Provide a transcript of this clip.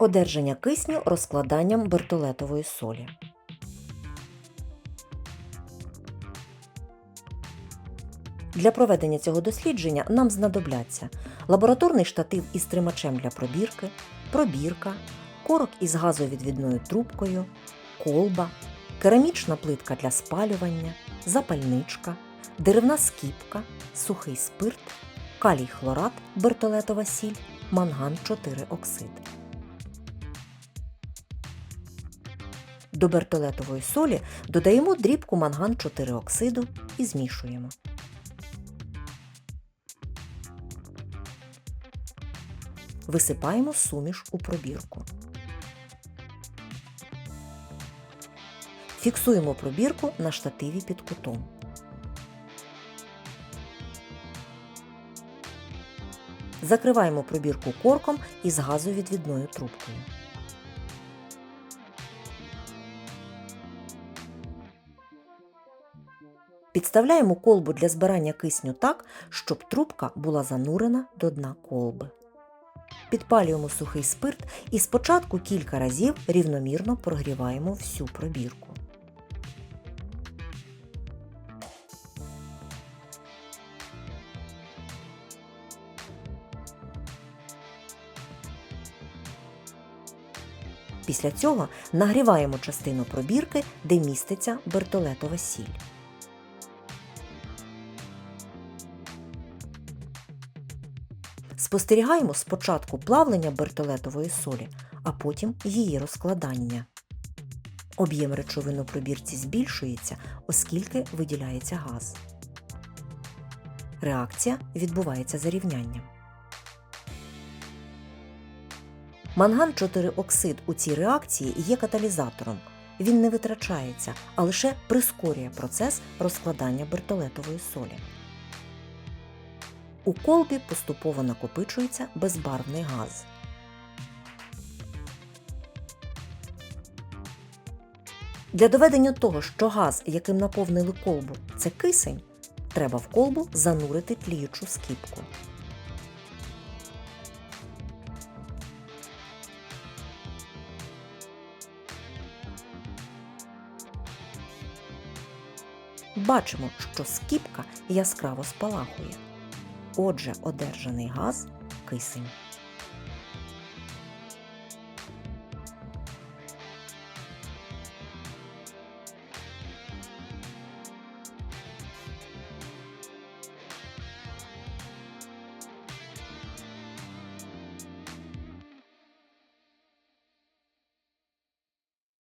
Одержання кисню розкладанням бертолетової солі. Для проведення цього дослідження нам знадобляться лабораторний штатив із тримачем для пробірки, пробірка, корок із газовідвідною трубкою, колба, керамічна плитка для спалювання, запальничка, деревна скіпка, сухий спирт, калій хлорат, бертолетова сіль, манган 4 оксид. До бертолетової солі додаємо дрібку манган 4 оксиду і змішуємо. Висипаємо суміш у пробірку. Фіксуємо пробірку на штативі під кутом. Закриваємо пробірку корком із газовідвідною трубкою. Підставляємо колбу для збирання кисню так, щоб трубка була занурена до дна колби. Підпалюємо сухий спирт і спочатку кілька разів рівномірно прогріваємо всю пробірку. Після цього нагріваємо частину пробірки, де міститься бертолетова сіль. Спостерігаємо спочатку плавлення бертолетової солі, а потім її розкладання. Об'єм речовин у пробірці збільшується, оскільки виділяється газ. Реакція відбувається за рівнянням. Манган 4 оксид у цій реакції є каталізатором. Він не витрачається, а лише прискорює процес розкладання бертолетової солі. У колбі поступово накопичується безбарвний газ. Для доведення того, що газ, яким наповнили колбу, це кисень, треба в колбу занурити тліючу скіпку. Бачимо, що скіпка яскраво спалахує. Отже, одержаний газ кисень.